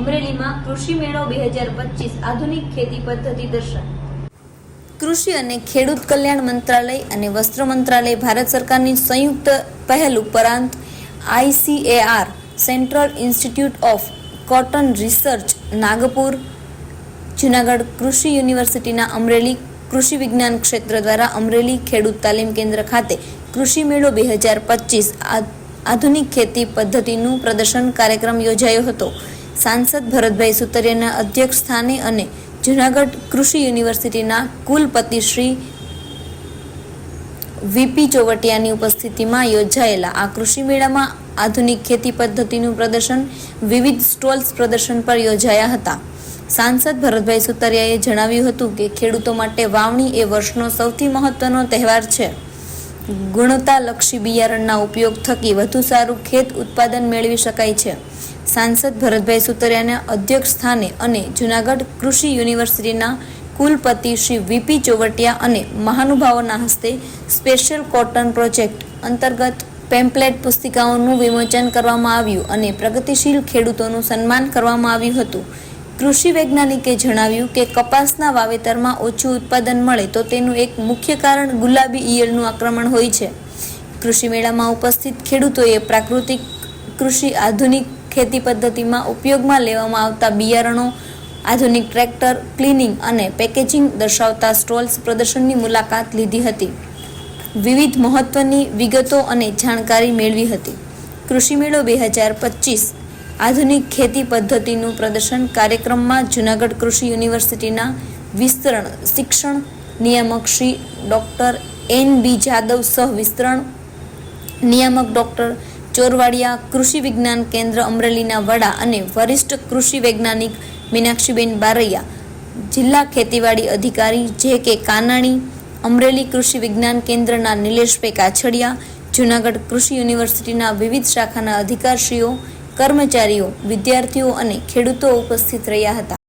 અમરેલીમાં કૃષિ મેળો બે હજાર પચીસ આધુનિક ખેતી પદ્ધતિ દર્શન કૃષિ અને ખેડૂત કલ્યાણ મંત્રાલય અને વસ્ત્ર મંત્રાલય ભારત સરકારની સંયુક્ત પહેલ ઉપરાંત I C A R central institute of cotton research, Nagpur, Junagadh કૃષિ યુનિવર્સિટીના અમરેલી કૃષિ વિજ્ઞાન ક્ષેત્ર દ્વારા અમરેલી ખેડૂત તાલીમ કેન્દ્ર ખાતે કૃષિ મેળો બે હજાર પચીસ આધુનિક ખેતી પદ્ધતિનું પ્રદર્શન કાર્યક્રમ યોજાયો હતો. સાંસદ ભરતભાઈ સુતરિયાના અધ્યક્ષ સ્થાને અને જુનાગઢ કૃષિ યુનિવર્સિટીના કુલપતિ શ્રી વીપી ચોવટિયાની ઉપસ્થિતિમાં યોજાયેલા આ કૃષિ મેળામાં આધુનિક ખેતી પદ્ધતિનું પ્રદર્શન, વિવિધ સ્ટોલ્સ પ્રદર્શન પર યોજાયા હતા. સાંસદ ભરતભાઈ સુતરિયાએ જણાવ્યું હતું કે ખેડૂતો માટે વાવણી એ વર્ષનો સૌથી મહત્વનો તહેવાર છે. ગુણવત્તાલક્ષી બિયારણના ઉપયોગ થકી વધુ સારું ખેત ઉત્પાદન મેળવી શકાય છે. સાંસદ ભરતભાઈ સુતરિયાના અધ્યક્ષ સ્થાને અને જુનાગઢ કૃષિ યુનિવર્સિટીના કુલપતિ શ્રી વીપી ચોવટિયા અને મહાનુભાવોના હસ્તે સ્પેશિયલ કોટન પ્રોજેક્ટ અંતર્ગત પેમ્પલેટ પુસ્તિકાઓનું વિમોચન કરવામાં આવ્યું અને પ્રગતિશીલ ખેડૂતોનું સન્માન કરવામાં આવ્યું હતું. કૃષિ વૈજ્ઞાનિકે જણાવ્યું કે કપાસના વાવેતરમાં ઓછું ઉત્પાદન મળે તો તેનું એક મુખ્ય કારણ ગુલાબી ઈયળનું આક્રમણ હોય છે. કૃષિ મેળામાં ઉપસ્થિત ખેડૂતોએ પ્રાકૃતિક કૃષિ આધુનિક ખેતી પદ્ધતિમાં ઉપયોગમાં લેવામાં આવતા બિયારણો, આધુનિક ટ્રેક્ટર, ક્લિનિંગ અને પેકેજિંગ દર્શાવતા સ્ટોલ્સ પ્રદર્શનની મુલાકાત લીધી હતી. વિવિધ મહત્વની વિગતો અને જાણકારી મેળવી હતી. કૃષિ મેળો બે હજાર પચીસ આધુનિક ખેતી પદ્ધતિનું પ્રદર્શન કાર્યક્રમમાં જુનાગઢ કૃષિ યુનિવર્સિટીના વિસ્તરણ શિક્ષણ નિયામક Shri doctor N B Jadav સહ વિસ્તરણ નિયામક ડૉક્ટર ચોરવાડિયા કૃષિ વિજ્ઞાન કેન્દ્ર અમરેલીના વડા અને વરિષ્ઠ કૃષિ વૈજ્ઞાનિક મીનાક્ષીબેન બારૈયા, જિલ્લા ખેતીવાડી અધિકારી જે કે કાનાણી, અમરેલી કૃષિ વિજ્ઞાન કેન્દ્રના નિલેશભાઈ કાછડિયા, જુનાગઢ કૃષિ યુનિવર્સિટીના વિવિધ શાખાના અધિકારશ્રીઓ કર્મચારીઓ વિદ્યાર્થીઓ અને ખેડૂતો ઉપસ્થિત રહ્યા હતા.